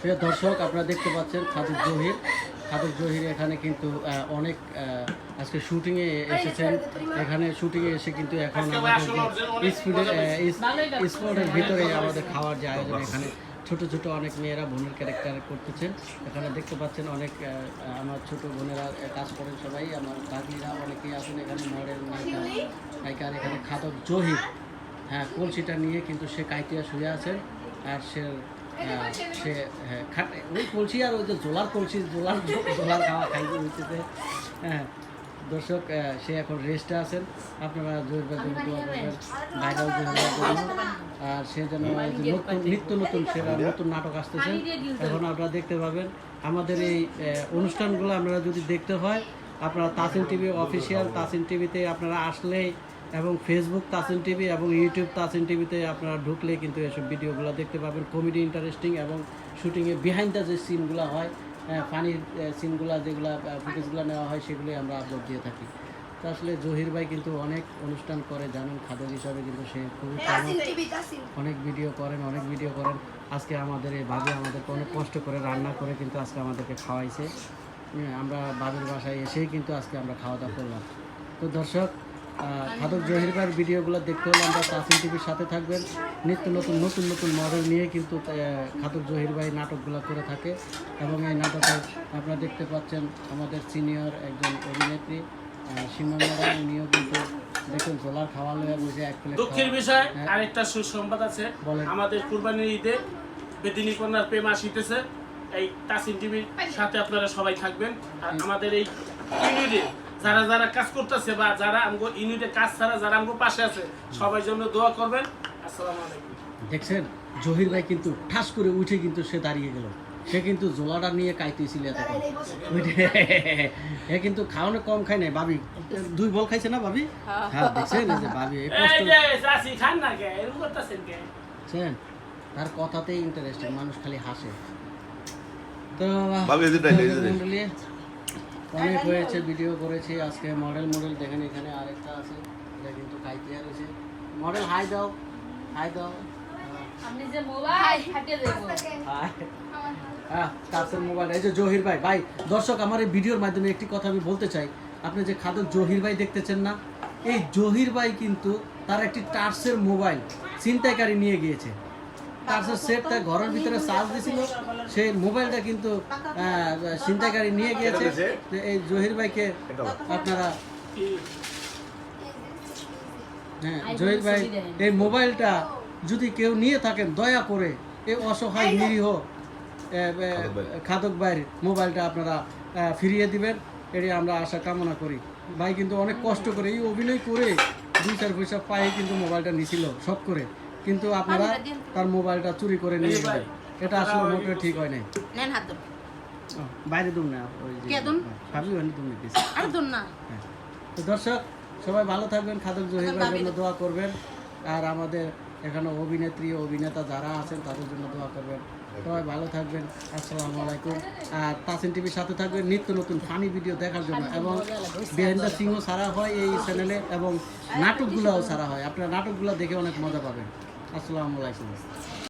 প্রিয় দর্শক আপনারা দেখতে পাচ্ছেন খাদুর জহির। খাদুর জহির এখানে কিন্তু অনেক আজকে শুটিংয়ে এসেছেন। এখানে শুটিংয়ে এসে কিন্তু এখন আমাদের স্পটের ভিতরে আমাদের খাওয়ার যে আয়োজন এখানে ছোট ছোট অনেক মেয়েরা বোনের ক্যারেক্টার করতেছেন। এখানে দেখতে পাচ্ছেন অনেক আহ, আমার ছোট বোনেরা কাজ করেন সবাই। আমার কাকিরা অনেকেই আছেন এখানে মডেল নায়িকা নায়িকার এখানে খাদক জহির। হ্যাঁ কলসিটা নিয়ে কিন্তু সে কাইটিয়া শুয়ে আছেন। আর সে সে হ্যাঁ ওই কলসি আর ওই যে জোলার কলসি জোলার জোলার খাওয়া খাইতে হইতেছে। হ্যাঁ দর্শক সে এখন রেস্টে আছেন। আপনারা জোর বেদন দোয়া করবেন। বাইরেও দোয়া করবেন। আর সে যেন নতুন নিত্য নতুন সেরা নতুন নাটক আসতেছে। এখন আপনারা দেখতে পাবেন আমাদের এই অনুষ্ঠানগুলো আপনারা যদি দেখতে হয় আপনারা তাসিন টিভি অফিসিয়াল তাসিন টিভিতে আপনারা আসলেই এবং ফেসবুক তাসিন টিভি এবং ইউটিউব তাসিন টিভিতে আপনারা ঢুকলে কিন্তু এসব ভিডিওগুলো দেখতে পাবেন। কমেডি ইন্টারেস্টিং এবং শুটিংয়ে বিহাইন্ড দ্য যে সিনগুলো হয় ফানি সিনগুলো যেগুলো ফুটেজগুলো নেওয়া হয় সেগুলোই আমরা আপলোড দিয়ে থাকি। তো আসলে জহির ভাই কিন্তু অনেক অনুষ্ঠান করে জানেন খাদক হিসাবে কিন্তু সে খুবই অনেক ভিডিও করেন অনেক ভিডিও করেন। আজকে আমাদের এই ভাবি আমাদেরকে অনেক কষ্ট করে রান্না করে কিন্তু আজকে আমাদেরকে খাওয়াইছে। হ্যাঁ, আমরা বাবির বাসায় এসেই কিন্তু আজকে আমরা খাওয়া দাওয়া করলাম। তো দর্শক খাদক জহির ভাইয়ের ভিডিওগুলো দেখতে হলে আমরা তাসিন টিভির সাথে থাকবেন। নিত্য নতুন নতুন নতুন মডেল নিয়ে কিন্তু খাদক জহির ভাই নাটকগুলো করে থাকে। এবং এই নাটকে আপনারা দেখতে পাচ্ছেন আমাদের সিনিয়র একজন অভিনেত্রী সীমা ম্যাডাম। উনিও কিন্তু দেখুন জোলার খাওয়া লয়ে বসে এক প্লেট দুঃখের বিষয় হ্যাঁ। আরেকটা সুসংবাদ আছে। বলেন। আমাদের কুরবানির ঈদে বেদিনী কন্যার প্রেম আসিতেছে। এই তাসিন টিভির সাথে আপনারা সবাই থাকবেন। আর আমাদের এই ইউনিটে যারা যারা কাজ করতেছে বা যারা আমগো ইউনিটে কাজ ছাড়া যারা আমগো পাশে আছে সবার জন্য দোয়া করবেন। আসসালামু আলাইকুম। দেখছেন জহির ভাই কিন্তু ঠাস করে উঠে কিন্তু সে দাঁড়িয়ে গেল। সে কিন্তু জোলাটা নিয়ে কাইতেছিল এতক্ষণ। এ কিন্তু খাওয়ানো কম খায় নাই ভাবি। দুই বল খাইছে না ভাবি? হ্যাঁ। দেখছেন এই যে ভাবি এই কষ্ট। এই যে চাচি খান না কে? এরকম করতেছেন কে? দেখছেন তার কথাতেই ইন্টারেস্টিং মানুষ খালি হাসে। তো অনেক হয়েছে ভিডিও করেছি আজকে মডেল মডেল দেখেন এখানে আরেকটা আছে এটা কিন্তু কাইতে রয়েছে। মডেল হাই দাও হাই দাও। আপনি যে মোবাইল ফাটিয়ে দেবো। হ্যাঁ তারপর মোবাইল এই যে জহির ভাই ভাই দর্শক আমার এই ভিডিওর মাধ্যমে একটি কথা আমি বলতে চাই। আপনি যে খাদক জহির ভাই দেখতেছেন না এই জহির ভাই কিন্তু তার একটি টার্সের মোবাইল ছিনতাইকারী নিয়ে গিয়েছে। তার ঘরের ভিতরে চার্জ দিছিল সেই মোবাইলটা কিন্তু আহ, ছিনতাইকারী নিয়ে গিয়েছে। এই জহির ভাইকে আপনারা হ্যাঁ জহির ভাই এই মোবাইলটা যদি কেউ নিয়ে থাকেন দয়া করে এই অসহায় নিরীহ খাদক ভাইয়ের। মোবাইলটা আপনারা আহ, ফিরিয়ে দিবেন। এটি আমরা আশা কামনা করি। ভাই কিন্তু অনেক কষ্ট করে এই অভিনয় করে দুই চার পয়সা পায়ে কিন্তু মোবাইলটা নিছিল সব করে। কিন্তু আপনারা তার মোবাইলটা চুরি করে নিয়ে গেলেন এটা আসলে মোটেও ঠিক হয় নাই। নেন হাত বাইরে দুম না ওই যে কে দুন? ভাবি ওখানে তুমি দিছি। আর ধর না। হ্যাঁ। তো দর্শক সবাই ভালো থাকবেন খাদক জহির ভাইয়ের জন্য দোয়া করবেন। আর আমাদের এখানে অভিনেত্রী অভিনেতা যারা আছেন তাদের জন্য দোয়া করবেন। সবাই ভালো থাকবেন আসসালামু আলাইকুম। আর তাসিন টিভির সাথে থাকবেন নিত্য নতুন ফানি ভিডিও দেখার জন্য এবং বিহাইন্ড দ্য সিংও সারা হয় এই চ্যানেলে এবং নাটকগুলোও সারা হয়। আপনারা নাটকগুলো দেখে অনেক মজা পাবেন। আসসালামু আলাইকুম।